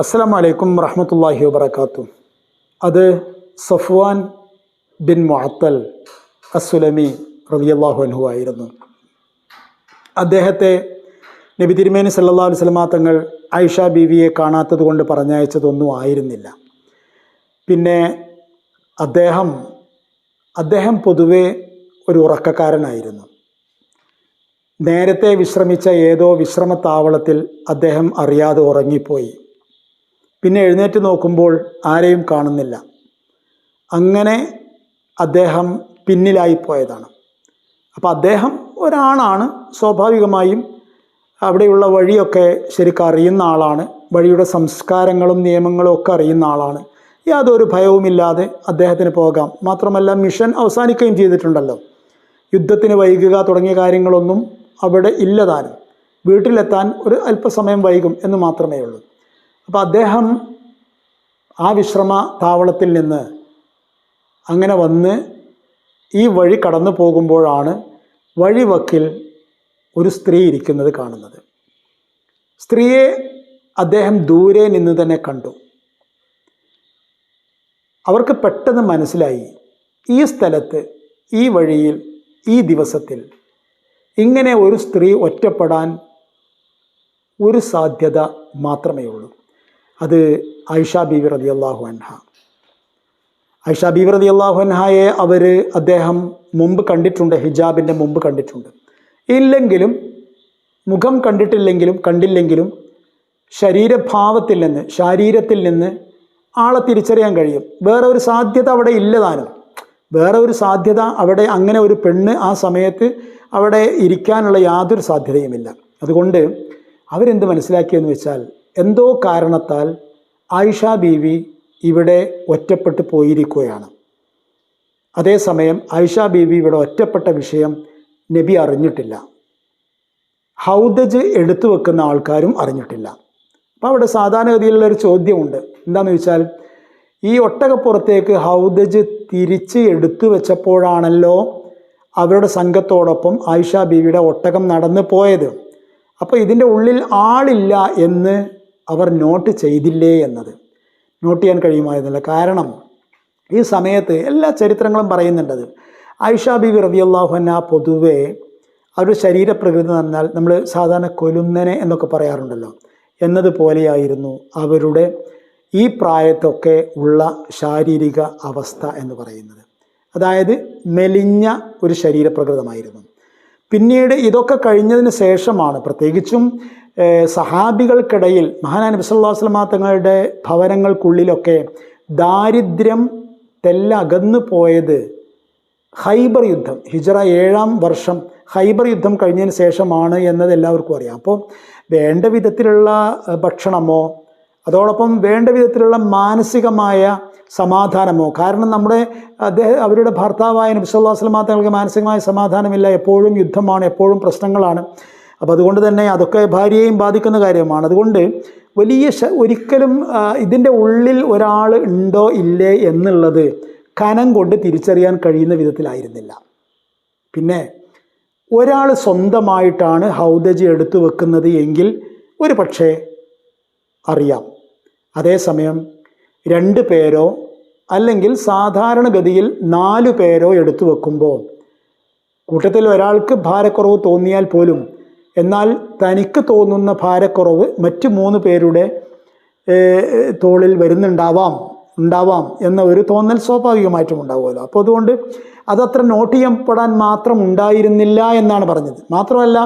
അസ്സാം വലൈക്കും വറഹമത്തല്ലാഹി വബർക്കാത്തു അത് സഫ്വാൻ ബിൻ മുഅത്തൽ അസുലമി റബിയല്ലാഹു അൻഹു ആയിരുന്നു. അദ്ദേഹത്തെ നബി തിരുമേനി സല്ലാ അലൈഹി വസല്ലമ തങ്ങൾ ആയിഷ ബീവിയെ കാണാത്തത് കൊണ്ട് പറഞ്ഞയച്ചതൊന്നും ആയിരുന്നില്ല. പിന്നെ അദ്ദേഹം അദ്ദേഹം പൊതുവെ ഒരു ഉറക്കക്കാരനായിരുന്നു. നേരത്തെ വിശ്രമിച്ച ഏതോ വിശ്രമത്താവളത്തിൽ അദ്ദേഹം അറിയാതെ ഉറങ്ങിപ്പോയി. പിന്നെ എഴുന്നേറ്റ് നോക്കുമ്പോൾ ആരെയും കാണുന്നില്ല. അങ്ങനെ അദ്ദേഹം പിന്നിലായിപ്പോയതാണ് അപ്പോൾ അദ്ദേഹം ഒരാളാണ് സ്വാഭാവികമായും അവിടെയുള്ള വഴിയൊക്കെ ശരിക്കും അറിയുന്ന ആളാണ്. വഴിയുടെ സംസ്കാരങ്ങളും നിയമങ്ങളും ഒക്കെ അറിയുന്ന ആളാണ്. യാതൊരു ഭയവുമില്ലാതെ അദ്ദേഹത്തിന് പോകാം. മാത്രമല്ല മിഷൻ അവസാനിക്കുകയും ചെയ്തിട്ടുണ്ടല്ലോ. യുദ്ധത്തിന് വൈകുക തുടങ്ങിയ കാര്യങ്ങളൊന്നും അവിടെ ഇല്ലതാനും വീട്ടിലെത്താൻ ഒരു അല്പസമയം വൈകും എന്ന് മാത്രമേ ഉള്ളൂ അപ്പോൾ അദ്ദേഹം ആ വിശ്രമ താവളത്തിൽ നിന്ന് അങ്ങനെ വന്ന് ഈ വഴി കടന്നു പോകുമ്പോഴാണ് വഴിവക്കിൽ ഒരു സ്ത്രീ ഇരിക്കുന്നത് കാണുന്നത്. സ്ത്രീയെ അദ്ദേഹം ദൂരെ നിന്ന് തന്നെ കണ്ടു. അവർക്ക് പെട്ടെന്ന് മനസ്സിലായി ഈ സ്ഥലത്ത് ഈ വഴിയിൽ ഈ ദിവസത്തിൽ ഇങ്ങനെ ഒരു സ്ത്രീ ഒറ്റപ്പെടാൻ ഒരു സാധ്യത മാത്രമേ ഉള്ളൂ അത് ഐഷ ബീവി റതി അള്ളാഹു അൻഹ. ഐഷ ബീവി റതി അള്ളാഹു അൻഹയെ അവർ അദ്ദേഹം മുമ്പ് കണ്ടിട്ടുണ്ട് ഹിജാബിന്റെ മുമ്പ് കണ്ടിട്ടുണ്ട്. ഇല്ലെങ്കിലും മുഖം കണ്ടിട്ടില്ലെങ്കിലും കണ്ടില്ലെങ്കിലും ശരീരഭാവത്തിൽ നിന്ന് ശാരീരത്തിൽ നിന്ന് ആളെ തിരിച്ചറിയാൻ കഴിയും. വേറെ ഒരു സാധ്യത അവിടെ ഇല്ലതാനും. വേറെ ഒരു സാധ്യത അവിടെ അങ്ങനെ ഒരു പെണ്ണ് ആ സമയത്ത് അവിടെ ഇരിക്കാനുള്ള യാതൊരു സാധ്യതയുമില്ല. അതുകൊണ്ട് അവരെന്ത് മനസ്സിലാക്കിയെന്ന് വെച്ചാൽ എന്തോ കാരണത്താൽ ആയിഷ ബീവി ഇവിടെ ഒറ്റപ്പെട്ടു പോയിരിക്കുകയാണ്. അതേസമയം ആയിഷ ബീവി ഇവിടെ ഒറ്റപ്പെട്ട വിഷയം നബി അറിഞ്ഞിട്ടില്ല. ഹൗദജ് എടുത്തു വെക്കുന്ന ആൾക്കാരും അറിഞ്ഞിട്ടില്ല. അപ്പോൾ അവിടെ സാധാരണഗതിയിലുള്ള ഒരു ചോദ്യമുണ്ട്. എന്താണെന്ന് വെച്ചാൽ ഈ ഒട്ടകപ്പുറത്തേക്ക് ഹൗദജ് തിരിച്ച് എടുത്തു വെച്ചപ്പോഴാണല്ലോ അവരുടെ സംഘത്തോടൊപ്പം ആയിഷ ബീവിയുടെ ഒട്ടകം നടന്നു പോയത്. അപ്പോൾ ഇതിന്റെ ഉള്ളിൽ ആളില്ല എന്ന് അവർ നോട്ട് ചെയ്തില്ലേ എന്നത്. നോട്ട് ചെയ്യാൻ കഴിയുമായിരുന്നില്ല. കാരണം ഈ സമയത്ത് എല്ലാ ചരിത്രങ്ങളും പറയുന്നുണ്ടത് ആയിഷ ബീവി റബിയല്ലാഹുന പൊതുവേ അവരുടെ ശരീരപ്രകൃതി പറഞ്ഞാൽ നമ്മൾ സാധാരണ കൊലുന്നനെ എന്നൊക്കെ പറയാറുണ്ടല്ലോ. എന്നതുപോലെയായിരുന്നു അവരുടെ ഈ പ്രായത്തൊക്കെ ഉള്ള ശാരീരിക അവസ്ഥ എന്ന് പറയുന്നത്. അതായത് മെലിഞ്ഞ ഒരു ശരീരപ്രകൃതമായിരുന്നു. പിന്നീട് ഇതൊക്കെ കഴിഞ്ഞതിന് ശേഷമാണ് പ്രത്യേകിച്ചും സഹാബികൾക്കിടയിൽ മഹാനാൻ നബിസ്വല്ലാസ്ലമ തങ്ങളുടെ ഭവനങ്ങൾക്കുള്ളിലൊക്കെ ദാരിദ്ര്യം തെല്ലകന്നു പോയത് ഹൈബർ യുദ്ധം ഹിജറ ഏഴാം വർഷം ഹൈബർ യുദ്ധം കഴിഞ്ഞതിന് ശേഷമാണ് എന്നത് എല്ലാവർക്കും അറിയാം. അപ്പോൾ വേണ്ട വിധത്തിലുള്ള ഭക്ഷണമോ അതോടൊപ്പം വേണ്ട വിധത്തിലുള്ള മാനസികമായ സമാധാനമോ? കാരണം നമ്മുടെ അദ്ദേഹം അവരുടെ ഭർത്താവായ നബിസ്വല്ലാസ്ലമാ തങ്ങൾക്ക് മാനസികമായ സമാധാനമില്ല. എപ്പോഴും യുദ്ധമാണ് എപ്പോഴും പ്രശ്നങ്ങളാണ്. അപ്പോൾ അതുകൊണ്ട് തന്നെ അതൊക്കെ ഭാര്യയെയും ബാധിക്കുന്ന കാര്യമാണ്. അതുകൊണ്ട് വലിയ ഒരിക്കലും ഇതിന്റെ ഉള്ളിൽ ഒരാൾ ഉണ്ടോ ഇല്ലേ എന്നുള്ളത് കനം കൊണ്ട് തിരിച്ചറിയാൻ കഴിയുന്ന വിധത്തിലായിരുന്നില്ല. പിന്നെ ഒരാൾ സ്വന്തമായിട്ടാണ് ഹൗദജി എടുത്തു വെക്കുന്നത് എങ്കിൽ ഒരു പക്ഷേ അറിയാം. അതേസമയം രണ്ട് പേരോ അല്ലെങ്കിൽ സാധാരണഗതിയിൽ നാല് പേരോ എടുത്തു വെക്കുമ്പോൾ കൂട്ടത്തിൽ ഒരാൾക്ക് ഭാരക്കുറവ് തോന്നിയാൽ പോലും എന്നാൽ തനിക്ക് തോന്നുന്ന ഭാരക്കുറവ് മറ്റ് മൂന്ന് പേരുടെ തോളിൽ വരുന്നുണ്ടാവാം ഉണ്ടാവാം എന്ന ഒരു തോന്നൽ സ്വാഭാവികമായിട്ടും ഉണ്ടാവുമല്ലോ. അപ്പോൾ അതുകൊണ്ട് അതത്ര നോട്ട് ചെയ്യപ്പെടാൻ മാത്രം ഉണ്ടായിരുന്നില്ല എന്നാണ് പറഞ്ഞത്. മാത്രമല്ല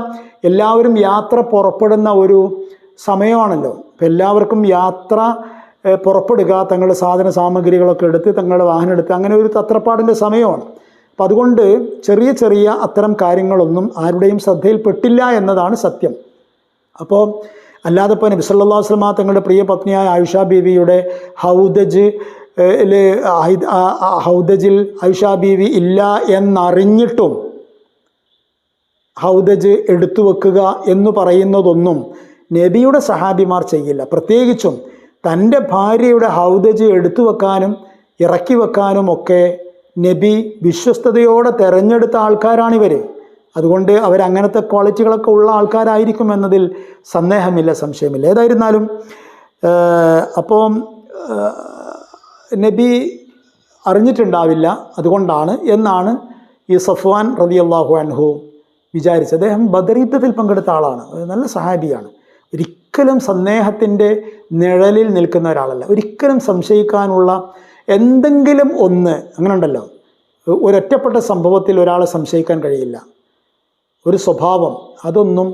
എല്ലാവരും യാത്ര പുറപ്പെടുന്ന ഒരു സമയമാണല്ലോ. എല്ലാവർക്കും യാത്ര പുറപ്പെടുക തങ്ങളുടെ സാധന സാമഗ്രികളൊക്കെ എടുത്ത് തങ്ങളുടെ വാഹനം എടുത്ത് അങ്ങനെ ഒരു തത്രപ്പാടിന്റെ സമയമാണ്. അപ്പം അതുകൊണ്ട് ചെറിയ ചെറിയ അത്തരം കാര്യങ്ങളൊന്നും ആരുടെയും ശ്രദ്ധയിൽപ്പെട്ടില്ല എന്നതാണ് സത്യം. അപ്പോൾ അല്ലാതെ ഇപ്പോൾ നബി സല്ലല്ലാഹു അലൈഹി വസല്ലമ തങ്ങളുടെ പ്രിയ പത്നിയായ ആയിഷ ബീവിയുടെ ഹൗദജ് ഹൗദജിൽ ആയിഷ ബീവി ഇല്ല എന്നറിഞ്ഞിട്ടും ഹൗദജ് എടുത്തു വെക്കുക എന്ന് പറയുന്നതൊന്നും നബിയുടെ സഹാബിമാർ ചെയ്യില്ല. പ്രത്യേകിച്ചും തന്റെ ഭാര്യയുടെ ഹൗദജ് എടുത്തു വെക്കാനും ഇറക്കി വെക്കാനും ഒക്കെ നബി വിശ്വസ്തയോടെ തെരഞ്ഞെടുത്ത ആൾക്കാരാണിവർ അതുകൊണ്ട് അവരങ്ങനത്തെ ക്വാളിറ്റികളൊക്കെ ഉള്ള ആൾക്കാരായിരിക്കും എന്നതിൽ സന്ദേഹമില്ല സംശയമില്ല. ഏതായിരുന്നാലും അപ്പോൾ നബി അറിഞ്ഞിട്ടുണ്ടാവില്ല അതുകൊണ്ടാണ് എന്നാണ് ഈ സഫ്വാൻ റതി അള്ളാഹു അൻഹു വിചാരിച്ചത്. അദ്ദേഹം ബദറീത്തത്തിൽ പങ്കെടുത്ത ആളാണ്. നല്ല സഹാബിയാണ്. ഒരിക്കലും സന്ദേഹത്തിന്റെ നിഴലിൽ നിൽക്കുന്ന ഒരാളല്ല. ഒരിക്കലും സംശയിക്കാനുള്ള എന്തെങ്കിലും ഒന്ന് അങ്ങനെ ഉണ്ടല്ലോ ഒരൊറ്റപ്പെട്ട സംഭവത്തിൽ ഒരാളെ സംശയിക്കാൻ കഴിയില്ല. ഒരു സ്വഭാവം അതൊന്നും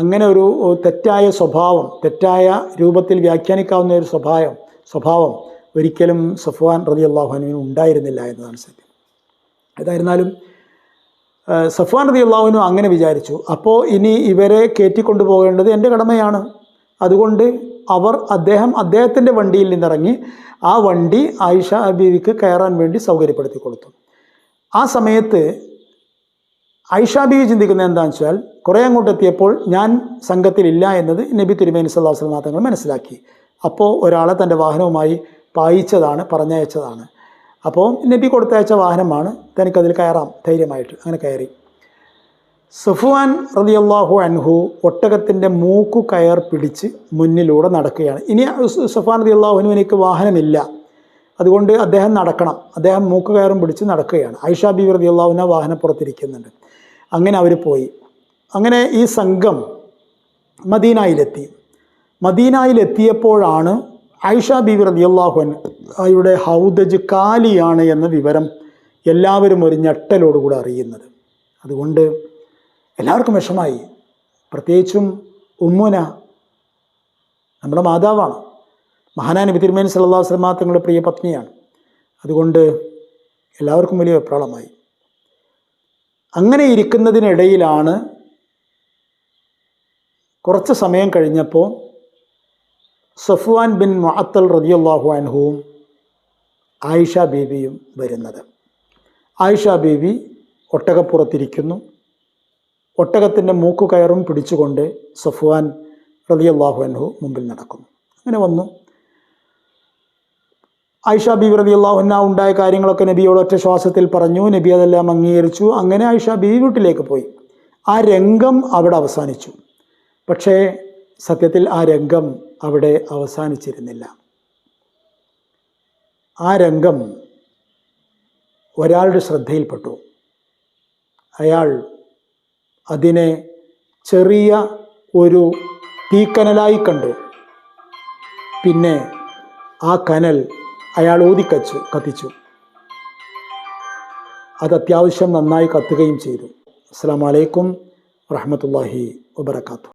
അങ്ങനെ ഒരു തെറ്റായ സ്വഭാവം തെറ്റായ രൂപത്തിൽ വ്യാഖ്യാനിക്കാവുന്ന ഒരു സ്വഭാവം സ്വഭാവം ഒരിക്കലും സഫ്വാൻ റതി അള്ളാഹുനുവിന് ഉണ്ടായിരുന്നില്ല എന്നതാണ് സത്യം. ഏതായിരുന്നാലും സഫ്വാൻ റതി അള്ളാഹുവിനും അങ്ങനെ വിചാരിച്ചു. അപ്പോൾ ഇനി ഇവരെ കയറ്റിക്കൊണ്ടു പോകേണ്ടത് എന്റെ കടമയാണ്. അതുകൊണ്ട് അവർ അദ്ദേഹം അദ്ദേഹത്തിന്റെ വണ്ടിയിൽ നിന്നിറങ്ങി ആ വണ്ടി ആയിഷ ബീവിക്ക് കയറാൻ വേണ്ടി സൗകര്യപ്പെടുത്തി കൊടുത്തു. ആ സമയത്ത് ഐഷ ബീവി ചിന്തിക്കുന്നത് എന്താണെന്ന് വെച്ചാൽ കുറേ അങ്ങോട്ട് എത്തിയപ്പോൾ ഞാൻ സംഘത്തിലില്ല എന്നത് നബി തിരുമേനി സല്ലാഹുസ്ലാം മാത്രങ്ങൾ മനസ്സിലാക്കി. അപ്പോൾ ഒരാളെ തന്റെ വാഹനവുമായി പായിച്ചതാണ് പറഞ്ഞയച്ചതാണ്. അപ്പോൾ നബി കൊടുത്തയച്ച വാഹനമാണ് തനിക്കതിൽ കയറാം ധൈര്യമായിട്ട് അങ്ങനെ കയറി. സഫുവാൻ റളിയല്ലാഹു അൻഹു ഒട്ടകത്തിന്റെ മൂക്കു കയർ പിടിച്ച് മുന്നിലൂടെ നടക്കുകയാണ്. ഇനി സഫാൻ റളിയല്ലാഹുവിന് എനിക്ക് വാഹനമില്ല. അതുകൊണ്ട് അദ്ദേഹം നടക്കണം. അദ്ദേഹം മൂക്ക് കയറും പിടിച്ച് നടക്കുകയാണ്. ഐഷ ബി റതി അള്ളാഹുവിനെ വാഹനപ്പുറത്തിരിക്കുന്നുണ്ട് അങ്ങനെ അവർ പോയി. അങ്ങനെ ഈ സംഘം മദീനയിലെത്തി. മദീനയിലെത്തിയപ്പോഴാണ് ഐഷ ബീവി റളിയല്ലാഹു അൻഹയുടെ ഹൗദജ് കാലിയാണ് എന്ന വിവരം എല്ലാവരും ഒരു ഞെട്ടലോടുകൂടെ അറിയുന്നത്. അതുകൊണ്ട് എല്ലാവർക്കും വിഷമായി പ്രത്യേകിച്ചും ഉമ്മുന നമ്മുടെ മാതാവാണ്. മഹാനാ നബി തിരുമേനി അലൈഹി വസല്ലം തങ്ങളുടെ പ്രിയ പത്നിയാണ്. അതുകൊണ്ട് എല്ലാവർക്കും വലിയ വെപ്രാളമായി. അങ്ങനെ ഇരിക്കുന്നതിനിടയിലാണ് കുറച്ച് സമയം കഴിഞ്ഞപ്പോൾ സഫ്വാൻ ബിൻ മുഅത്തൽ റളിയല്ലാഹു അൻഹുവും ആയിഷ ബീവിയും വരുന്നത്. ആയിഷ ബീബി ഒട്ടകപ്പുറത്തിരിക്കുന്നു. ഒട്ടകത്തിന്റെ മൂക്കു കയറും പിടിച്ചുകൊണ്ട് സഫ്വാൻ റളിയല്ലാഹു അൻഹു മുമ്പിൽ നടക്കുന്നു. അങ്ങനെ വന്നു. ആയിഷ ബീബി അൻഹ ഉണ്ടായ കാര്യങ്ങളൊക്കെ നബിയോട് ഒറ്റ ശ്വാസത്തിൽ പറഞ്ഞു. നബി അതെല്ലാം അംഗീകരിച്ചു. അങ്ങനെ ആയിഷ ബീബി വീട്ടിലേക്ക് പോയി. ആ രംഗം അവിടെ അവസാനിച്ചു. പക്ഷേ സത്യത്തിൽ ആ രംഗം അവിടെ അവസാനിച്ചിരുന്നില്ല. ആ രംഗം ഒരാളുടെ ശ്രദ്ധയിൽപ്പെട്ടു. അയാൾ അതിനെ ചെറിയ ഒരു തീക്കനലായി കണ്ടു. പിന്നെ ആ കനൽ അയാൾ ഊതിക്കച്ചു കത്തിച്ചു. അത് അത്യാവശ്യം നന്നായി കത്തുകയും ചെയ്തു. അസ്സാം വലൈക്കും വറഹമത്തല്ലാഹി വബർക്കാത്തു